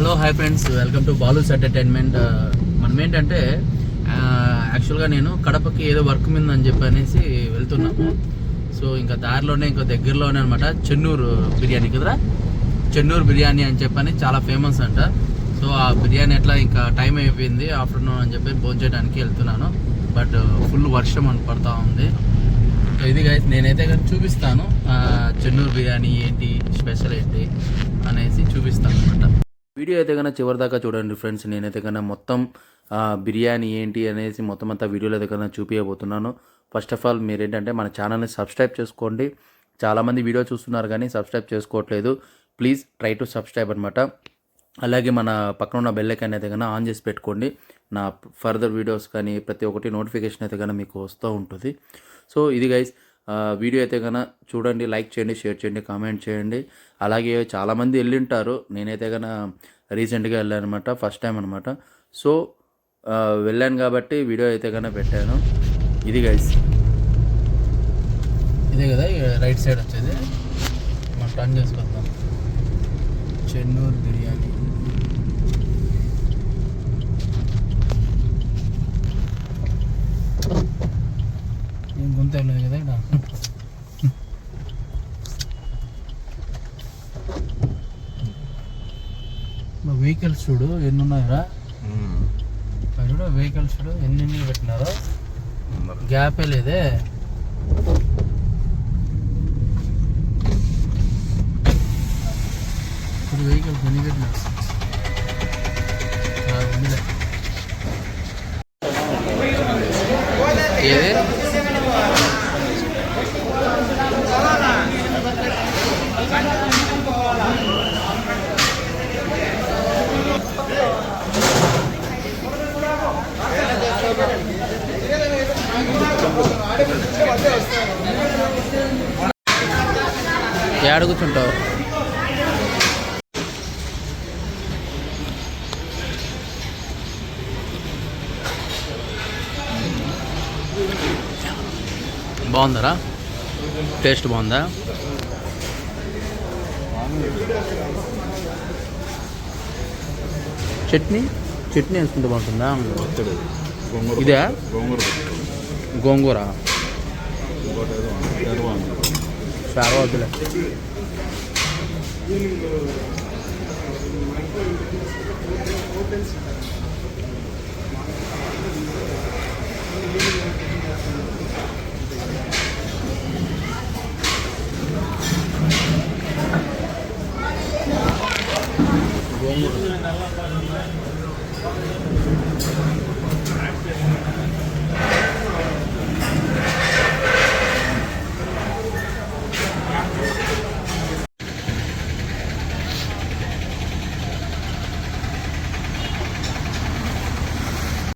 Hello hi friends welcome to Balu's entertainment మనం ఏంటంటే యాక్చువల్గా నేను కడపకి ఏదో వర్క్ మీద అని చెప్పి అనేసి వెళ్తున్నాము. సో ఇంకా దారిలోనే ఇంకా దగ్గరలోనే అనమాట చెన్నూరు బిర్యానీ కదరా? చెన్నూరు బిర్యానీ అని చెప్పని చాలా ఫేమస్ అంట. సో ఆ బిర్యానీ ఎట్లా ఇంకా టైం అయిపోయింది ఆఫ్టర్నూన్ అని చెప్పి భోంచేయడానికి వెళ్తున్నాను. బట్ ఫుల్ uh, వర్షం అని పడతా ఉంది. సో ఇది గైస్ నేనైతే కానీ చూపిస్తాను. చెన్నూరు బిర్యానీ ఏంటి స్పెషల్ ఏంటి అనేసి చూపిస్తాను అనమాట వీడియో అయితే కన్నా చివరి దాకా చూడండి ఫ్రెండ్స్. నేనైతే కన్నా మొత్తం బిర్యానీ ఏంటి అనేసి మొత్తం అంతా వీడియోలో అయితే కన్నా చూపించబోతున్నాను ఫస్ట్ ఆఫ్ ఆల్ మీరు ఏంటంటే మన ఛానల్ని సబ్స్క్రైబ్ చేసుకోండి. చాలామంది వీడియో చూస్తున్నారు కానీ సబ్స్క్రైబ్ చేసుకోవట్లేదు. ప్లీజ్ ట్రై టు సబ్స్క్రైబ్ అనమాట అలాగే మన పక్కన ఉన్న బెల్ ఐకాన్ అయితే కన్నా ఆన్ చేసి పెట్టుకోండి. నా ఫర్దర్ వీడియోస్ కానీ ప్రతి ఒక్కటి నోటిఫికేషన్ అయితే కన్నా మీకు వస్తూ ఉంటుంది. సో ఇది గైస్ వీడియో అయితే కన్నా చూడండి లైక్ చేయండి షేర్ చేయండి కామెంట్ చేయండి. అలాగే చాలామంది వెళ్ళింటారు. నేనైతే కన్నా రీసెంట్గా వెళ్ళాను అనమాట ఫస్ట్ టైం అనమాట సో వెళ్ళాను కాబట్టి వీడియో అయితే కన్నా పెట్టాను. ఇది గైస్ ఇదే కదా రైట్ సైడ్ వచ్చేది. మనం టర్న్ చేసుకొద్దాం చెన్నూరు బిర్యానీ. ఏం గుంత లేదు కదా ఇక్కడ. వెహికల్స్ చూడు ఎన్ని ఉన్నాయరా? చూడు వెహికల్స్ చూడు ఎన్ని పెట్టినారో. గ్యాపే లేదే. ఇప్పుడు వెహికల్స్ ఎన్ని పెట్టినారు? ఏది? ఏడ కూర్చుంటావు? బాగుందరా? టేస్ట్ బాగుందా? చట్నీ? చట్నీ వేసుకుంటే బాగుంటుందా? ఇదే? గోంగూర? చాలా వద్దులే గోంగూర